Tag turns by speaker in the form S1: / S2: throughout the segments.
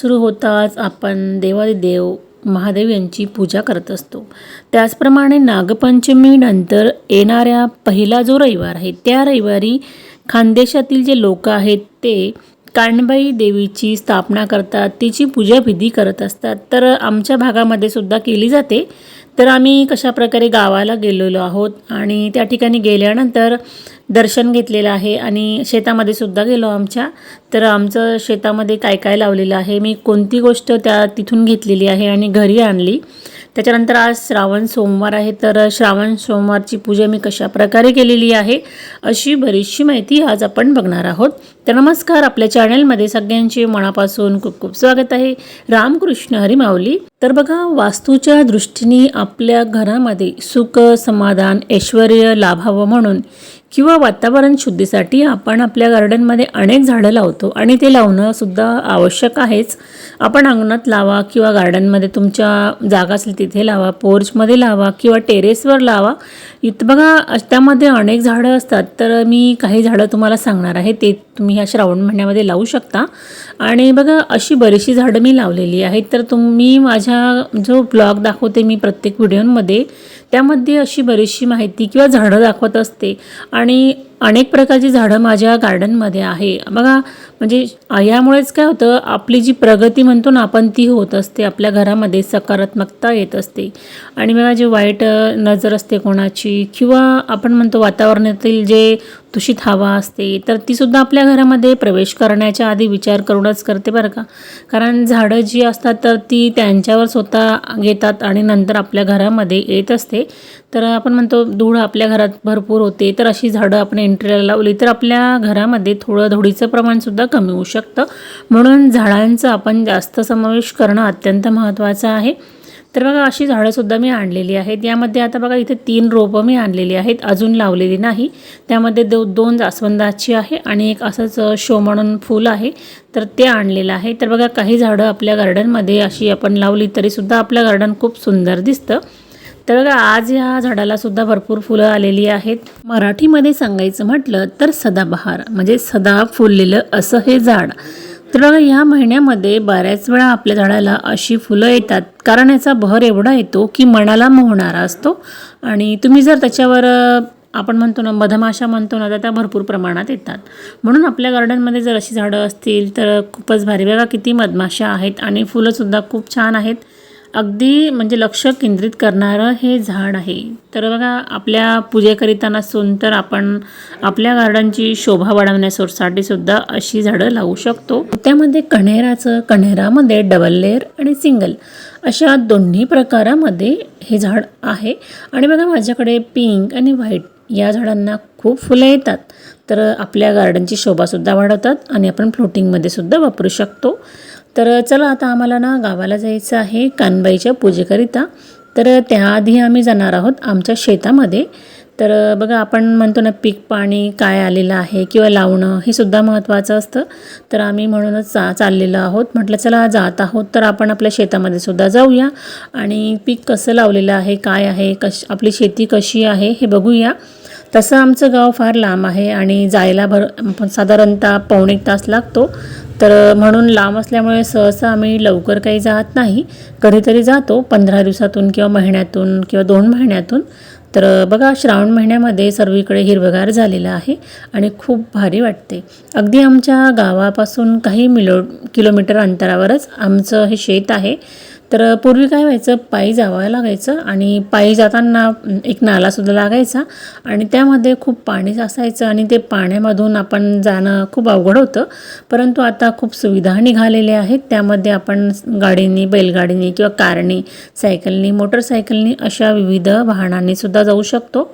S1: सुरू होताच आपण देवादिदेव महादेव यांची पूजा करत असतो. त्याचप्रमाणे नागपंचमीनंतर येणाऱ्या पहिला जो रविवार आहे त्या रविवारी खानदेशातील जे लोक आहेत ते काणबाई देवीची स्थापना करतात तिची पूजाविधी करत असतात. तर आमच्या भागामध्ये सुद्धा केली जाते. तर आम्ही कशा प्रकारे गावाला गेलेलो आहोत आणि त्या ठिकाणी गेल्यानंतर दर्शन घेतलेलं आहे आणि शेतामध्ये सुद्धा गेलो आमच्या. तर आमचं शेतामध्ये काय काय लावलेलं आहे मी कोणती गोष्ट त्या तिथून घेतलेली आहे आणि घरी आणली. त्याच्यानंतर आज श्रावण सोमवार आहे तर श्रावण सोमवारची पूजा मी कशा प्रकारे केलेली आहे अशी बरीचशी माहिती आज आपण बघणार आहोत. तर नमस्कार आपल्या चॅनलमध्ये सगळ्यांचे मनापासून खूप खूप स्वागत आहे. रामकृष्ण हरी माऊली तर बघा वास्तूच्या दृष्टीने आपल्या घरामध्ये सुख समाधान ऐश्वर लाभावं म्हणून किंवा वातावरण शुद्धीसाठी आपण आपल्या गार्डनमध्ये अनेक झाडं लावतो आणि ते लावणं सुद्धा आवश्यक आहेच. आपण अंगणात लावा किंवा गार्डनमध्ये तुमच्या जागा असेल तिथे लावा पोर्चमध्ये लावा किंवा टेरेसवर लावा. इथं बघा त्यामध्ये अनेक झाडं असतात. तर मी काही झाडं तुम्हाला सांगणार आहे. ते तुम्ही ह्या श्रावण महिन्यामध्ये लावू शकता. आणि बघा अशी बरीचशी झाडं मी लावलेली आहेत. तर तुम्ही माझ्या जो ब्लॉग दाखवते मी प्रत्येक व्हिडिओमध्ये त्यामध्ये अशी बरीचशी माहिती किंवा झाडं दाखवत असते. आणि अनेक प्रकारची झाडं माझ्या गार्डनमध्ये आहे. बघा म्हणजे यामुळेच काय होतं आपली जी प्रगती म्हणतो ना आपण ती होत असते. आपल्या घरामध्ये सकारात्मकता येत असते. आणि बघा जे वाईट नजर असते कोणाची किंवा आपण म्हणतो वातावरणातील जे दूषित हवा असते तर तीसुद्धा आपल्या घरामध्ये प्रवेश करण्याच्या आधी विचार करूनच करते बरं का. कारण झाडं जी असतात तर ती त्यांच्यावर स्वतः घेतात आणि नंतर आपल्या घरामध्ये येत असते. तर आपण म्हणतो धूळ आपल्या घरात भरपूर होते तर अशी झाडं आपण एंट्रीला लावली तर आपल्या घरामध्ये थोडं धुळीचं प्रमाणसुद्धा कमी होऊ शकतं. म्हणून झाडांचा आपण जास्त समावेश करणं अत्यंत महत्त्वाचं आहे. तर बघा अशी झाडंसुद्धा मी आणलेली आहेत. यामध्ये आता बघा इथे तीन रोपं मी आणलेली आहेत. अजून लावलेली नाही. त्यामध्ये दो दोन जास्वंदाची आहे आणि एक असंच शो म्हणून फूल आहे. तर ते आणलेलं आहे. तर बघा काही झाडं आपल्या गार्डनमध्ये अशी आपण लावली तरीसुद्धा आपलं गार्डन खूप सुंदर दिसतं. तर आज या झाडाला सुद्धा भरपूर फुलं आलेली आहेत. मराठीमध्ये सांगायचं म्हटलं तर सदाबहार म्हणजे सदा फुललेलं असं हे झाड. तर ह्या महिन्यामध्ये बऱ्याच वेळा आपल्या झाडाला अशी फुलं येतात. कारण याचा बहर एवढा येतो की मनाला मोहणारा असतो. आणि तुम्ही जर त्याच्यावर आपण म्हणतो ना मधमाशा म्हणतो ना तर त्या भरपूर प्रमाणात येतात. म्हणून आपल्या गार्डनमध्ये जर अशी झाडं असतील तर खूपच भारी. बघा किती मधमाशा आहेत आणि फुलंसुद्धा खूप छान आहेत. अगदी म्हणजे लक्ष केंद्रित करणारं हे झाड आहे. तर बघा आपल्या पूजेकरिता नसून तर आपण आपल्या गार्डनची शोभा वाढवण्यासाठी सुद्धा अशी झाडं लावू शकतो. त्यामध्ये कण्हेराचं कण्हेरामध्ये डबल लेअर आणि सिंगल अशा दोन्ही प्रकारामध्ये हे झाड आहे. आणि बघा माझ्याकडे पिंक आणि व्हाईट या झाडांना खूप फुलं येतात. तर आपल्या गार्डनची शोभासुद्धा वाढवतात आणि आपण फ्लोटिंगमध्ये सुद्धा वापरू शकतो. तर चला आता आम्हाला ना गावाला जायचं आहे कानबाईच्या पूजेकरिता. तर त्याआधी आम्ही जाणार आहोत आमच्या शेतामध्ये. तर बघा आपण म्हणतो ना पीक पाणी काय आलेलं आहे किंवा लावणं हे सुद्धा महत्त्वाचं असतं. तर आम्ही म्हणूनच चा चाललेलो आहोत. म्हटलं चला जात आहोत. तर आपण आपल्या शेतामध्ये सुद्धा जाऊया. आणि पीक कसं लावलेलं आहे काय आहे कश आपली शेती कशी आहे हे बघूया. तसं आमचं गाव फार लांब आहे आणि जायला भर साधारणतः पावणे एक तास लागतो. तर म्हणून लांब असल्यामुळे सहसा आम्ही लवकर काही जात नाही. कधीतरी जातो पंधरा दिवसातून किंवा महिन्यातून किंवा दोन महिन्यातून. तर बघा श्रावण महिन्यामध्ये सर्वीकडे हिरवगार झालेलं आहे आणि खूप भारी वाटते. अगदी आमच्या गावापासून काही मिलो किलोमीटर अंतरावरच आमचं हे शेत आहे. तर पूर्वी काय व्हायचं? पायी जावं लागायचं आणि पायी जाताना एक नालासुद्धा लागायचा आणि त्यामध्ये खूप पाणी असायचं आणि ते पाण्यामधून आपण जाणं खूप अवघड होतं. परंतु आता खूप सुविधा निघालेल्या आहेत. त्यामध्ये आपण गाडीनी बैलगाडीनी किंवा कारनी सायकलनी मोटरसायकलनी अशा विविध वाहनांनी सुद्धा जाऊ शकतो.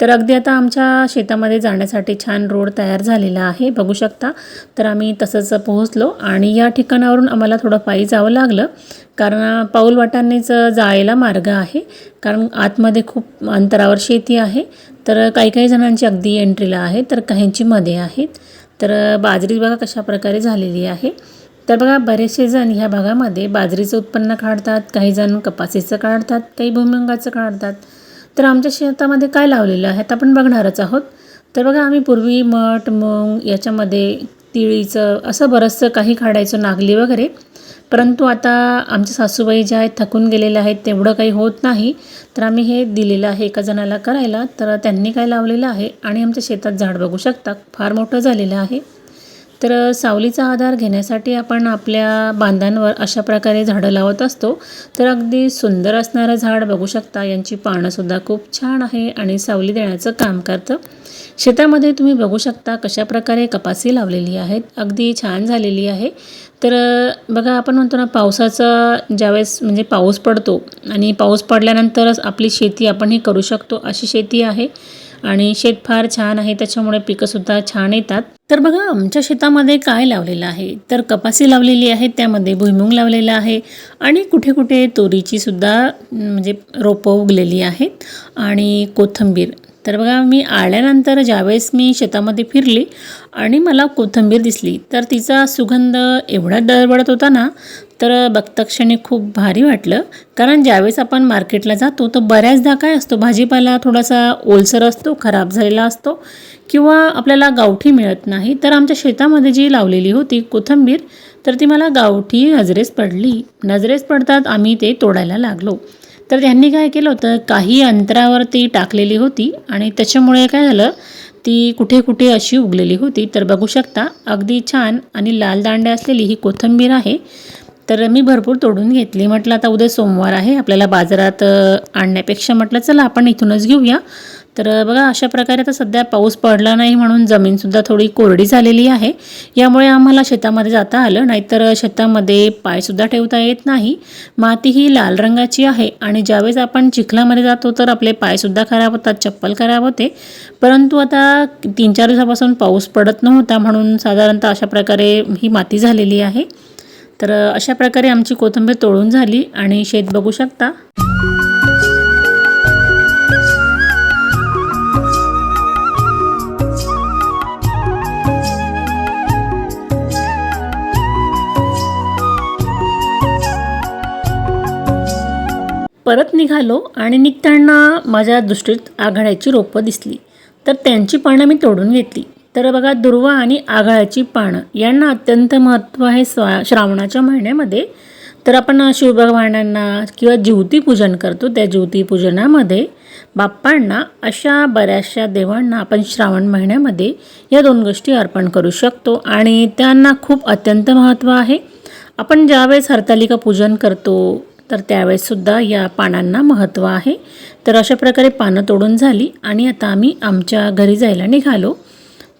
S1: तर अगदी आता आमच्या शेतामध्ये जाण्यासाठी छान रोड तयार झालेला आहे बघू शकता. तर आम्ही तसंच पोहोचलो आणि या ठिकाणावरून आम्हाला थोडं पायी जावं लागलं. कारण पाऊल वाटांनीच जायला मार्ग आहे. कारण आतमध्ये खूप अंतरावर शेती आहे. तर काही काही जणांची अगदी एंट्रीला आहे तर काहींची मध्ये आहेत. तर बाजरी बघा कशा प्रकारे झालेली आहे. तर बघा बरेचसे जण ह्या भागामध्ये बाजरीचं उत्पन्न काढतात काही जण कपाशीचं काढतात काही भुमिंगाचं काढतात. तर आमच्या शेतामध्ये काय लावलेलं आहे आपण बघणारच आहोत. तर बघा आम्ही पूर्वी मठ मूग याच्यामध्ये तिळीचं असं बरंचसं काही काढायचं नागली वगैरे. परंतु आता आमच्या सासूबाई ज्या आहेत थकून गेलेल्या आहेत तेवढं काही होत नाही. तर आम्ही हे दिलेलं आहे एका जणाला करायला. तर त्यांनी काय लावलेलं आहे आणि आमच्या शेतात झाड बघू शकता फार मोठं झालेलं आहे. तर सावलीचा आधार घेण्यासाठी आपण आपल्या बांधांवर अशा प्रकारे झाडं लावत असतो. तर अगदी सुंदर असणारं झाड बघू शकता. यांची पानंसुद्धा खूप छान आहे आणि सावली देण्याचं काम करतं. शेतामध्ये तुम्ही बघू शकता कशा प्रकारे कपासी लावलेली आहेत. अगदी छान झालेली आहे. तर बघा आपण म्हणतो ना पावसाचा ज्यावेळेस म्हणजे पाऊस पडतो आणि पाऊस पडल्यानंतरच आपली शेती आपणही करू शकतो अशी शेती आहे. आणि शेत फार छान आहे त्याच्यामुळे पिकंसुद्धा छान येतात. तर बघा आमच्या शेतामध्ये काय लावलेलं आहे? तर कपासी लावलेली आहे त्यामध्ये भुईमुंग लावलेला आहे आणि कुठे कुठे तोरीची सुद्धा म्हणजे रोपं उगलेली आहेत आणि कोथिंबीर. तर बघा मी आल्यानंतर ज्यावेळेस मी शेतामध्ये फिरली आणि मला कोथिंबीर दिसली तर तिचा सुगंध एवढा दरबडत होता ना तर बघता क्षणी खूप भारी वाटलं. कारण ज्यावेळेस आपण मार्केटला जातो तर बऱ्याचदा काय असतो भाजीपाला थोडासा ओलसर असतो खराब झालेला असतो किंवा आपल्याला गावठी मिळत नाही. तर आमच्या शेतामध्ये जी लावलेली होती कोथिंबीर तर ती मला गावठी नजरेस पडली. नजरेस पडतात आम्ही ते तोडायला लागलो. तर त्यांनी काय केलं होतं काही अंतरावर ती टाकलेली होती आणि त्याच्यामुळे काय झालं ती कुठे कुठे अशी उगलेली होती. तर बघू शकता अगदी छान आणि लाल दांड्या असलेली ही कोथिंबीर आहे. तर मी भरपूर तोडून घेतली. म्हटलं आता उद्या सोमवार आहे आपल्याला बाजारात आणण्यापेक्षा म्हटलं चला आपण इथूनच घेऊया. तर बघा अशा प्रकारे आता सध्या पाऊस पडला नाही म्हणून जमीनसुद्धा थोडी कोरडी झालेली आहे. यामुळे आम्हाला शेतामध्ये जाता आलं नाहीतर शेतामध्ये पायसुद्धा ठेवता येत नाही. माती ही लाल रंगाची आहे आणि ज्यावेळेस आपण चिखलामध्ये जातो तर आपले पायसुद्धा खराब होतात चप्पल खराब होते. परंतु आता तीन चार दिवसापासून पाऊस पडत नव्हता म्हणून साधारणतः अशा प्रकारे ही माती झालेली आहे. तर अशा प्रकारे आमची कोथिंबीर तोडून झाली आणि शेत बघू शकता. परत निघालो आणि निघताना माझ्या दृष्टीत आघाड्याची रोपं दिसली. तर त्यांची पानं मी तोडून घेतली. तर बघा दुर्वा आणि आघाड्याची पानं यांना अत्यंत महत्त्व आहे स्वा श्रावणाच्या महिन्यामध्ये. तर आपण शिवभगवानांना किंवा ज्योतिपूजन करतो त्या ज्योती पूजनामध्ये बाप्पांना अशा बऱ्याचशा देवांना आपण श्रावण महिन्यामध्ये या दोन गोष्टी अर्पण करू शकतो आणि त्यांना खूप अत्यंत महत्त्व आहे. आपण ज्यावेळेस हरतालिका पूजन करतो तर त्यावेळेससुद्धा या पानांना महत्त्व आहे. तर अशा प्रकारे पानं तोडून झाली आणि आता आम्ही आमच्या घरी जायला निघालो.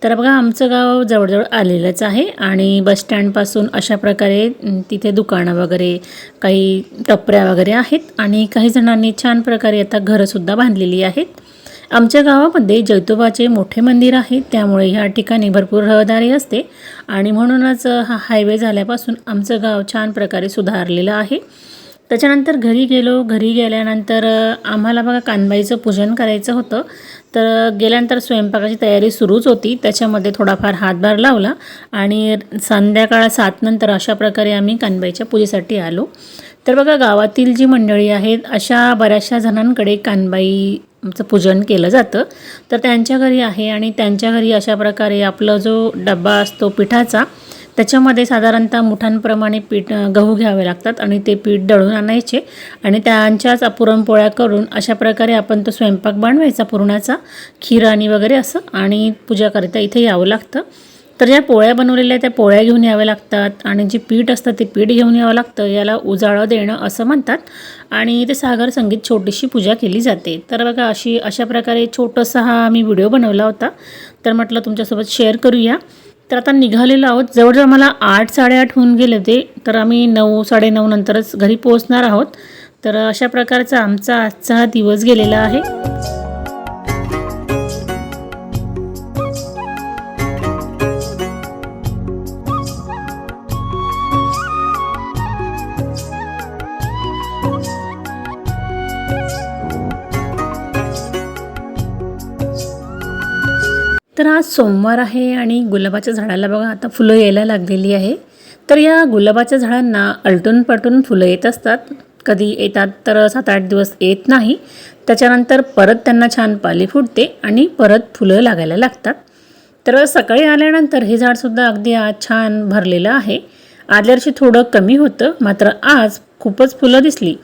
S1: तर बघा आमचं गाव जवळजवळ आलेलंच आहे आणि बसस्टँडपासून अशा प्रकारे तिथे दुकानं वगैरे काही टपऱ्या वगैरे आहेत आणि काही जणांनी छान प्रकारे आता घरंसुद्धा बांधलेली आहेत. आमच्या गावामध्ये जैतोबाचे मोठे मंदिर आहे त्यामुळे ह्या ठिकाणी भरपूर रहदारी असते आणि म्हणूनच हा हायवे झाल्यापासून आमचं गाव छान प्रकारे सुधारलेलं आहे. त्याच्यानंतर घरी गेलो. घरी गेल्यानंतर आम्हाला बघा कानबाईचं पूजन करायचं होतं. तर गेल्यानंतर स्वयंपाकाची तयारी सुरूच होती. त्याच्यामध्ये थोडाफार हातभार लावला आणि संध्याकाळ सात नंतर अशा प्रकारे आम्ही कानबाईच्या पूजेसाठी आलो. तर बघा गावातील जी मंडळी आहेत अशा बऱ्याचशा जणांकडे कानबाईचं पूजन केलं जातं. तर त्यांच्या घरी आहे आणि त्यांच्या घरी अशा प्रकारे आपला जो डब्बा असतो पिठाचा त्याच्यामध्ये साधारणतः मुठांप्रमाणे पीठ गहू घ्यावे लागतात आणि ते पीठ दळून आणायचे. आणि त्यांच्याच पुरणपोळ्या करून अशा प्रकारे आपण तो स्वयंपाक बनवायचा पुरणाचा. खीर आणि वगैरे असं. आणि पूजाकरिता इथे यावं लागतं. तर ज्या पोळ्या बनवलेल्या त्या पोळ्या घेऊन याव्या लागतात. आणि जे पीठ असतं ते पीठ घेऊन यावं लागतं. याला उजाळं देणं असं म्हणतात. आणि इथे सागर संगीत छोटीशी पूजा केली जाते. तर बघा अशी अशा प्रकारे छोटंसा हा आम्ही व्हिडिओ बनवला होता. तर म्हटलं तुमच्यासोबत शेअर करूया. तर आता निघालेलो आहोत. जवळजवळ मला आठ साडेआठ होऊन गेले होते. तर आम्ही नऊ साडेनऊ नंतरच घरी पोहोचणार आहोत. तर अशा प्रकारचा आमचा आजचा हा दिवस गेलेला आहे. सोमवार आहे आणि गुलाबाच्या झाडाला बघा आता फुलं यायला लागलेली आहे. तर या गुलाबाच्या झाडांना अलटून पलटून फुलं येत असतात. कधी येतात तर सात आठ दिवस येत नाही. त्याच्यानंतर परत त्यांना छान पाली फुटते आणि परत फुलं लागायला लागतात. तर सकाळी आल्यानंतर हे झाडसुद्धा अगदी आज छान भरलेलं आहे. आदल्या वर्षी थोडं कमी होतं मात्र आज खूपच फुलं दिसली.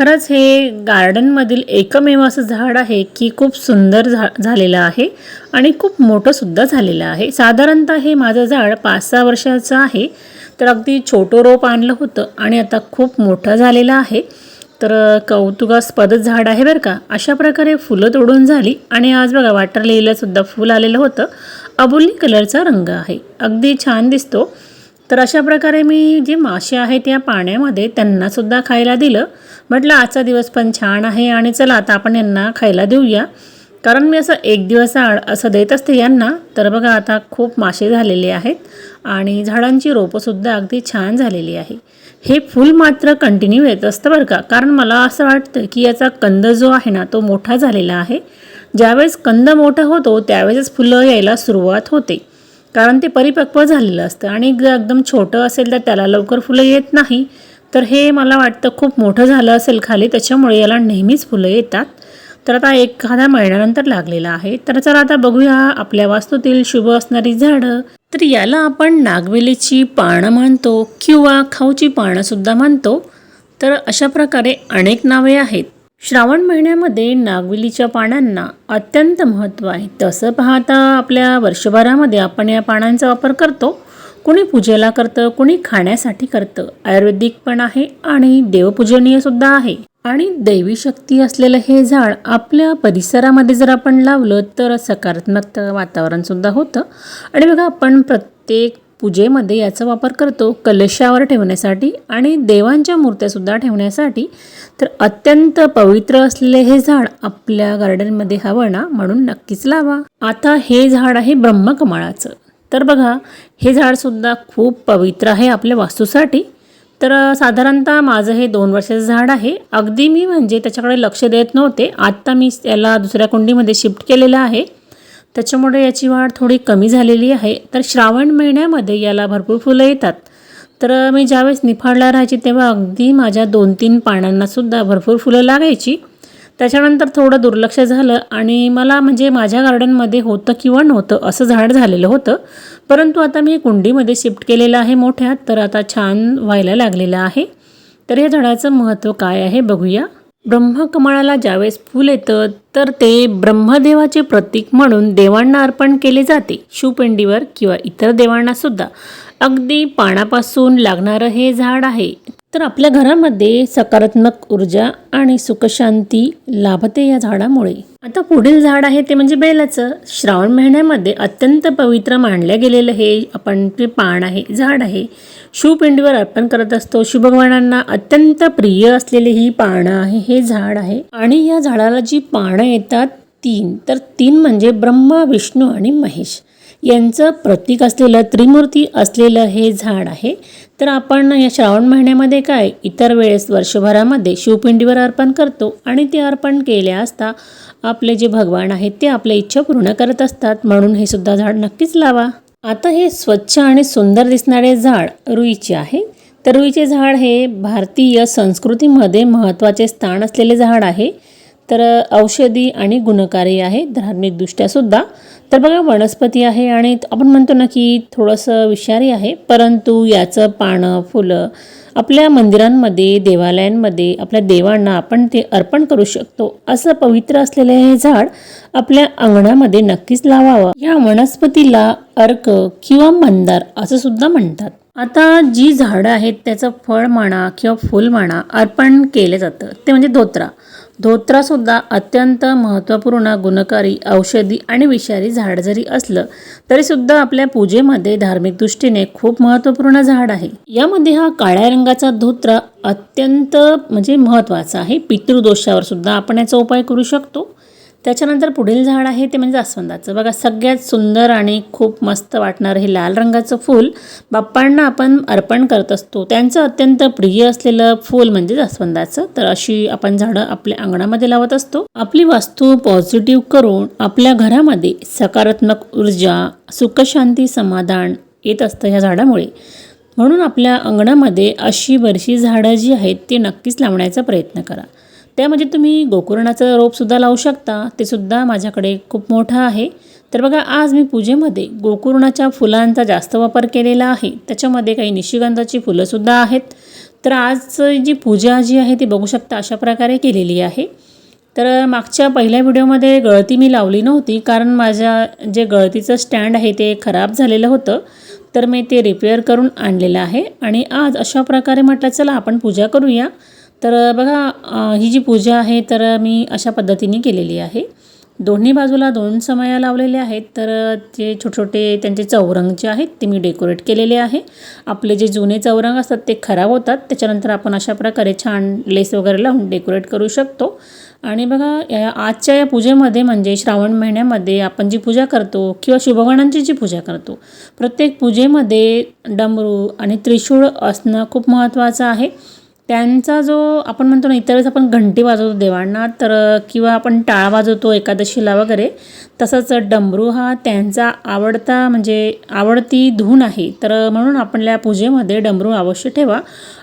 S1: खरंच हे गार्डनमधील एकमेव असं झाड आहे की खूप सुंदर झा झालेलं आहे आणि खूप मोठंसुद्धा झालेलं आहे. साधारणतः हे माझं झाड पाच सहा वर्षाचं आहे. तर अगदी छोटं रोप आणलं होतं आणि आता खूप मोठं झालेलं आहे. तर कौतुकास्पदच झाड आहे बरं का. अशा प्रकारे फुलं तोडून झाली आणि आज बघा वाटर लिहिलंसुद्धा फूल आलेलं होतं. अबोली कलरचा रंग आहे. अगदी छान दिसतो. तर अशा प्रकारे मी जे मासे आहेत या पाण्यामध्ये त्यांनासुद्धा खायला दिलं. म्हटलं आजचा दिवस पण छान आहे आणि चला आता आपण यांना खायला देऊया. कारण मी असं एक दिवस आड असं देत असते यांना तर बघा आता खूप मासे झालेले आहेत आणि झाडांची रोपंसुद्धा अगदी छान झालेली आहे. हे फूल मात्र कंटिन्यू येत असतं बरं का. कारण मला असं वाटतं की याचा कंद जो आहे ना तो मोठा झालेला आहे. ज्यावेळेस कंद मोठा होतो त्यावेळेसच फुलं यायला सुरुवात होते. कारण ते परिपक्व झालेलं असतं. आणि जर एकदम छोटं असेल तर त्याला लवकर फुलं येत नाही. तर हे मला वाटतं खूप मोठं झालं असेल खाली त्याच्यामुळे याला नेहमीच फुलं येतात. तर आता एखाद्या महिन्यानंतर लागलेला आहे. तर चला आता बघूया आपल्या वास्तूतील शुभ असणारी झाडं. तर याला आपण नागवेलीची पानं म्हणतो किंवा खाऊची पानंसुद्धा म्हणतो. तर अशा प्रकारे अनेक नावे आहेत. श्रावण महिन्यामध्ये नागवेलीच्या पानांना अत्यंत महत्त्व आहे. तसं पाहता आपल्या वर्षभरामध्ये आपण या पानांचा वापर करतो. कुणी पूजेला करतं कुणी खाण्यासाठी करतं. आयुर्वेदिक पण आहे आणि देवपूजनीय सुद्धा आहे. आणि दैवी शक्ती असलेलं हे झाड आपल्या परिसरामध्ये जर आपण लावलं तर सकारात्मक वातावरण सुद्धा होतं. आणि बघा आपण प्रत्येक पूजेमध्ये याचा वापर करतो कलशावर ठेवण्यासाठी आणि देवांच्या मूर्त्यासुद्धा ठेवण्यासाठी. तर अत्यंत पवित्र असलेले हे झाड आपल्या गार्डनमध्ये हवं ना? म्हणून नक्कीच लावा. आता हे झाड आहे ब्रह्मकमळाचं. तर बघा हे झाडसुद्धा खूप पवित्र आहे आपल्या वास्तूसाठी. तर साधारणतः माझं हे दोन वर्षाचं झाड आहे. अगदी मी म्हणजे त्याच्याकडे लक्ष देत नव्हते. आत्ता मी याला दुसऱ्या कुंडीमध्ये शिफ्ट केलेलं आहे. त्याच्यामुळे याची वाढ थोडी कमी झालेली आहे. तर श्रावण महिन्यामध्ये याला भरपूर फुलं येतात. तर मी ज्यावेळेस निफाडला राहायची तेव्हा अगदी माझ्या दोन तीन पानांनासुद्धा भरपूर फुलं लागायची. त्याच्यानंतर थोडं दुर्लक्ष झालं आणि मला म्हणजे माझ्या गार्डनमध्ये होतं किंवा नव्हतं असं झाड झालेलं होतं. परंतु आता मी कुंडीमध्ये शिफ्ट केलेलं आहे मोठ्यात तर आता छान व्हायला लागलेलं आहे. तर या झाडाचं महत्त्व काय आहे बघूया. ब्रह्मकमळाला ज्यावेळेस फूल येतं तर ते ब्रह्मदेवाचे प्रतीक म्हणून देवांना अर्पण केले जाते. शिवपिंडीवर किंवा इतर देवांना सुद्धा. अगदी पानापासून लागणारं हे झाड आहे. तर आपल्या घरामध्ये सकारात्मक ऊर्जा आणि सुखशांती लाभते या झाडामुळे. आता पुढील झाड आहे ते म्हणजे बेलाचं. श्रावण महिन्यामध्ये अत्यंत पवित्र मानलं गेलेलं हे आपण ते पान आहे झाड आहे शिवपिंडीवर अर्पण करत असतो. शिवभगवानांना अत्यंत प्रिय असलेले ही पानं आहे हे झाड आहे. आणि या झाडाला जी पानं येतात तीन. तर तीन म्हणजे ब्रह्मा विष्णू आणि महेश. यांचं प्रतीक असलेलं त्रिमूर्ती असलेलं हे झाड आहे. तर आपण या श्रावण महिन्यामध्ये काय? इतर वेळेस वर्षभरामध्ये शिवपिंडीवर अर्पण करतो आणि ते अर्पण केले असता आपले जे भगवान आहेत ते आपल्या इच्छा पूर्ण करत असतात. म्हणून हे सुद्धा झाड नक्कीच लावा. आता हे स्वच्छ आणि सुंदर दिसणारे झाड रुईचे आहे. तर रुईचे झाड हे भारतीय संस्कृतीमध्ये महत्त्वाचे स्थान असलेले झाड आहे. तर औषधी आणि गुणकारी आहे धार्मिकदृष्ट्या सुद्धा. तर बघा वनस्पती आहे आणि आपण म्हणतो ना की थोडंसं विषारी आहे परंतु याचं पानं फुलं आपल्या मंदिरांमध्ये देवालयांमध्ये आपल्या देवांना आपण ते अर्पण करू शकतो. असं पवित्र असलेलं हे झाड आपल्या अंगणामध्ये नक्कीच लावावं. या वनस्पतीला अर्क किंवा मंदार असं सुद्धा म्हणतात. आता जी झाडं आहेत त्याचं फळ म्हणा किंवा फूल म्हणा अर्पण केलं जातं. ते म्हणजे धोत्रा. धोत्रासुद्धा अत्यंत महत्त्वपूर्ण गुणकारी औषधी आणि विषारी झाड जरी असलं तरीसुद्धा आपल्या पूजेमध्ये धार्मिक दृष्टीने खूप महत्त्वपूर्ण झाड आहे. यामध्ये हा काळ्या रंगाचा धोत्रा अत्यंत म्हणजे महत्त्वाचा आहे. पितृदोषावर सुद्धा आपण याचा उपाय करू शकतो. त्याच्यानंतर पुढील झाड आहे ते म्हणजे जास्वंदाचं. बघा सगळ्यात सुंदर आणि खूप मस्त वाटणारं हे लाल रंगाचं फूल बाप्पांना आपण अर्पण करत असतो. त्यांचं अत्यंत प्रिय असलेलं फूल म्हणजे जास्वंदाचं. तर अशी आपण झाडं आपल्या अंगणामध्ये लावत असतो. आपली वास्तू पॉझिटिव्ह करून आपल्या घरामध्ये सकारात्मक ऊर्जा सुखशांती समाधान येत असतं ह्या झाडामुळे. म्हणून आपल्या अंगणामध्ये अशी बरीचशी झाडं जी आहेत ती नक्कीच लावण्याचा प्रयत्न करा. त्यामध्ये म्हणजे तुम्ही गोकर्णाचं रोपसुद्धा लावू शकता. ते सुद्धा माझ्याकडे खूप मोठं आहे. तर बघा आज मी पूजेमध्ये गोकुर्णाच्या फुलांचा जास्त वापर केलेला आहे. त्याच्यामध्ये काही निशिगंधाची फुलंसुद्धा आहेत. तर आज जी पूजा जी आहे ती बघू शकता अशा प्रकारे केलेली आहे. तर मागच्या पहिल्या व्हिडिओमध्ये गळती मी लावली नव्हती कारण माझ्या जे गळतीचं स्टँड आहे ते खराब झालेलं होतं. तर मी ते रिपेअर करून आणलेलं आहे. आणि आज अशा प्रकारे म्हटलं चला आपण पूजा करूया. तर बघा ही जी पूजा आहे तर मी अशा पद्धतीने केलेली आहे. दोन्ही बाजूला दोन समया लावलेल्या आहेत तर ते छोटे छोटे त्यांचे चौरंग जे आहेत ते मी डेकोरेट केलेले आहे. आपले जे जुने चौरंग असतात ते खराब होतात. त्याच्यानंतर आपण अशा प्रकारे छान लेस वगैरे लावून डेकोरेट करू शकतो. आणि बघा या आजच्या या पूजेमध्ये म्हणजे श्रावण महिन्यामध्ये आपण जी पूजा करतो किंवा शुभगणांची जी पूजा करतो प्रत्येक पूजेमध्ये डमरू आणि त्रिशूळ असणं खूप महत्त्वाचं आहे. त्यांचा जो आपण म्हणतो ना इतर वेळेस आपण घंटी वाजवतो देवांना तर किंवा आपण टाळ वाजवतो एकादशीला वगैरे तसंच डमरू हा त्यांचा आवडता म्हणजे आवडती धून आहे. तर म्हणून आपल्या पूजेमध्ये डमरू अवश्य ठेवा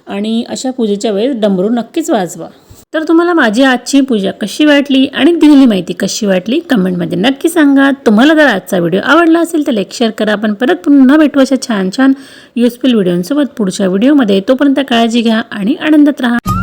S1: आणि अशा पूजेच्या वेळेस डमरू नक्कीच वाजवा. तर तुम्हाला माझी आजची पूजा कशी वाटली आणि दिलेली माहिती कशी वाटली कमेंटमध्ये नक्की सांगा. तुम्हाला जर आजचा व्हिडिओ आवडला असेल तर लाईक शेअर करा. आपण परत पुन्हा भेटू अशा छान छान युजफुल व्हिडिओंसोबत पुढच्या व्हिडिओमध्ये. तोपर्यंत काळजी घ्या आणि आनंदात राहा.